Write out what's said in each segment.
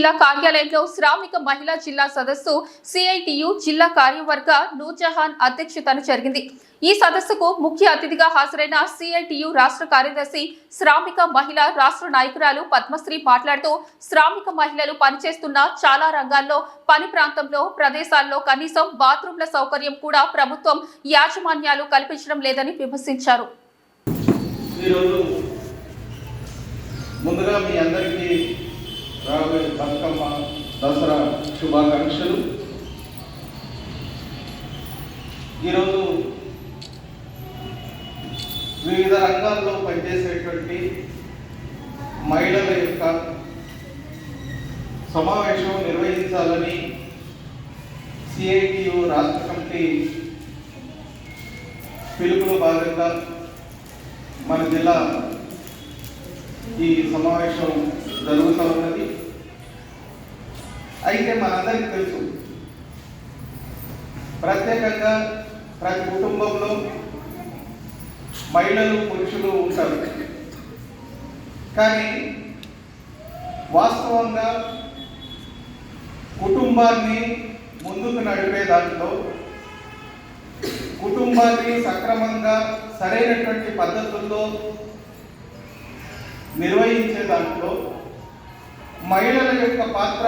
జిల్లా కార్యాలయంలో శ్రామిక మహిళా జిల్లా సదస్సు సిఐటియు జిల్లా కార్యవర్గ నూర్జహాన్ అధ్యక్షతన జరిగింది. ఈ సదస్సుకు ముఖ్య అతిథిగా హాజరైన సిఐటియు రాష్ట్ర కార్యదర్శి శ్రామిక మహిళ రాష్ట్ర నాయకురాలు పద్మశ్రీ మాట్లాడుతూ శ్రామిక మహిళలు పనిచేస్తున్న చాలా రంగాల్లో పని ప్రాంతంలో ప్రదేశాల్లో కనీసం బాత్రూంల సౌకర్యం కూడా ప్రభుత్వం యాజమాన్యాలు కల్పించడం లేదని విమర్శించారు. ముందుగా మీ అందరికీ రాబోయే బతుకమ్మ దసరా శుభాకాంక్షలు. ఈరోజు వివిధ రంగాల్లో పనిచేసేటువంటి మహిళల యొక్క సమావేశం నిర్వహించాలని సిఐటియు రాష్ట్ర కమిటీ పిలుపులో భాగంగా మన జిల్లా ఈ సమావేశం జరుగుతూ ఉన్నది. అయితే మనందరికీ తెలుసు. ప్రత్యేకంగా ప్రతి కుటుంబంలో మహిళలు పురుషులు ఉంటారు. కానీ వాస్తవంగా కుటుంబాన్ని ముందుకు నడిపే దాంట్లో కుటుంబాన్ని సక్రమంగా సరైనటువంటి పద్ధతుల్లో నిర్వహించే దాంట్లో మహిళల యొక్క పాత్ర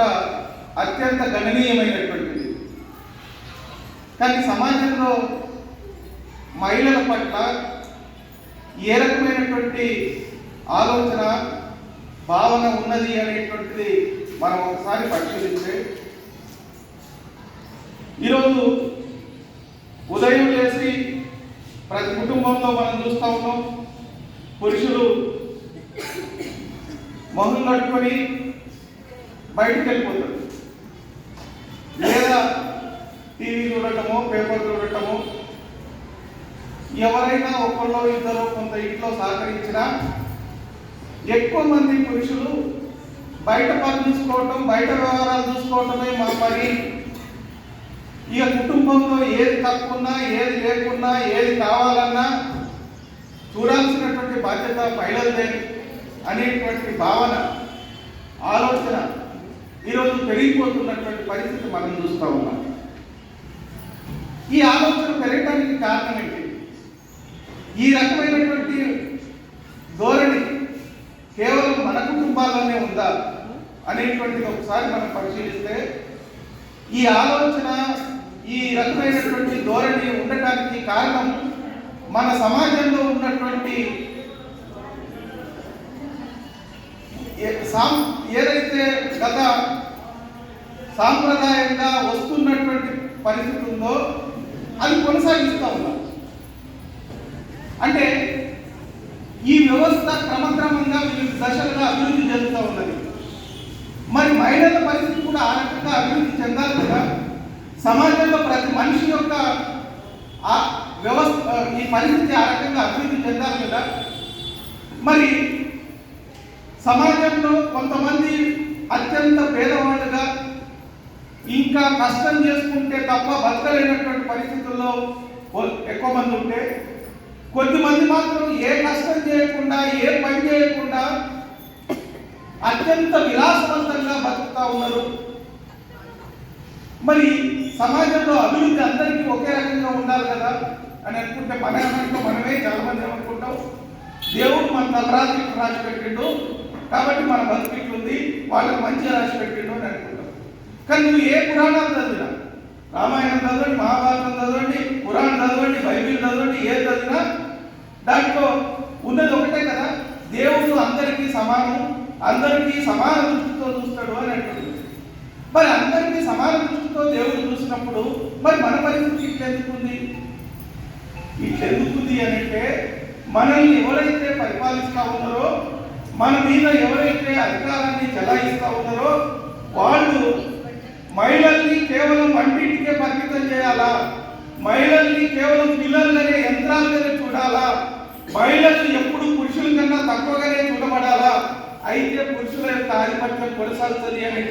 అత్యంత గణనీయమైనటువంటిది. కానీ సమాజంలో మహిళల పట్ల ఏ రకమైనటువంటి ఆలోచన భావన ఉన్నది అనేటువంటిది మనం ఒకసారి పరిశీలిస్తే ఈరోజు ఉదయం లేచి ప్రతి కుటుంబంలో మనం చూస్తూ ఉన్నాం పురుషులు మొహం కట్టుకొని బయటికి వెళ్ళిపోతారు. లేదా టీవీ చూడటము పేపర్ చూడటము ఎవరైనా ఒకళ్ళు ఇద్దరు కొంత ఇంట్లో సహకరించినా ఎక్కువ మంది పురుషులు బయట పని చూసుకోవటం బయట వ్యవహారాలు చూసుకోవటమే మా పని. ఇక కుటుంబంలో ఏది తక్కున్నా ఏది లేకున్నా ఏది కావాలన్నా చూడాల్సినటువంటి బాధ్యత మహిళలదే అనేటువంటి భావన ఆలోచన. ఈరోజు పెరిగిపోతున్నటువంటి పరిస్థితి మనం చూస్తూ ఉన్నాం. ఈ ఆలోచన పెరగడానికి కారణం ఏంటి? ఈ రకమైనటువంటి ధోరణి కేవలం మన కుటుంబాల్లోనే ఉందా అనేటువంటిది ఒకసారి మనం పరిశీలిస్తే ఈ ఆలోచన ఈ రకమైనటువంటి ధోరణి ఉండటానికి కారణం మన సమాజంలో ఉన్నటువంటి ఏ- సాం- ఏదైతే గత సాంప్రదాయంగా వస్తున్నటువంటి పరిస్థితి ఉందో అది కొనసాగిస్తూ ఉన్నాం అంటే ఈ వ్యవస్థ క్రమక్రమంగా వివిధ దశలుగా అభివృద్ధి చెందుతూ ఉన్నది. మరి మహిళల పరిస్థితి కూడా ఆ రకంగా అభివృద్ధి చెందాలి కదా? సమాజంలో ప్రతి మనిషి యొక్క ఆ వ్యవస్థ ఈ పరిస్థితి ఆ రకంగా అభివృద్ధి చెందాలి కదా? మరి సమాజంలో కొంతమంది అత్యంత పేదవాళ్ళుగా ఇంకా కష్టం చేసుకుంటే తప్ప బతకలేనటువంటి పరిస్థితుల్లో ఎక్కువ మంది ఉంటే కొద్దిమంది మాత్రం ఏ కష్టం చేయకుండా ఏ పని చేయకుండా అత్యంత విలాసవంతంగా బతుకుతా ఉన్నారు. మరి సమాజంలో అభివృద్ధి అందరికీ ఒకే రకంగా ఉండాలి కదా అని అనుకుంటే మన మనమే చాలా మంది ఏమనుకుంటాం దేవుడు మన తలరాత్రి రాజు పెట్టిండు. కాబట్టి మన బతుకిట్లుంది వాళ్ళకి మంచి రాసి పెట్టిండు అని అనుకుంటాం. కానీ నువ్వు ఏ పురాణాలు చదివినా రామాయణం చదవండి మహాభారతం చదవండి పురాణం చదవండి బైబిల్ చదవండి ఏది చదివినా దాంట్లో ఉన్నది ఒకటే కదా దేవుడు అందరికీ సమానం అందరికీ సమాన దృష్టితో చూస్తాడు అని అంటుంది. మరి అందరికీ సమాన దృష్టితో దేవుడు చూసినప్పుడు మరి మన పరిస్థితి ఇట్లెందుకుంది ఇట్లెందుకుంది అని అంటే మనల్ని ఎవరైతే పరిపాలిస్తూ ఉన్నారో మన మీద ఎవరైతే అధికారాన్ని చెలాయిస్తూ ఉన్నారో వాళ్ళు మహిళల్ని కేవలం వంటింటికే పరిమితం చేయాలా? మహిళల్ని కేవలం పిల్లలనే యంత్రాలనే చూడాలా? మహిళలు ఎప్పుడు పురుషుల కన్నా తక్కువగానే చూడబడాలా? అయితే పురుషుల యొక్క ఆధిపత్యం కొనసాగుతుంది అనేటువంటి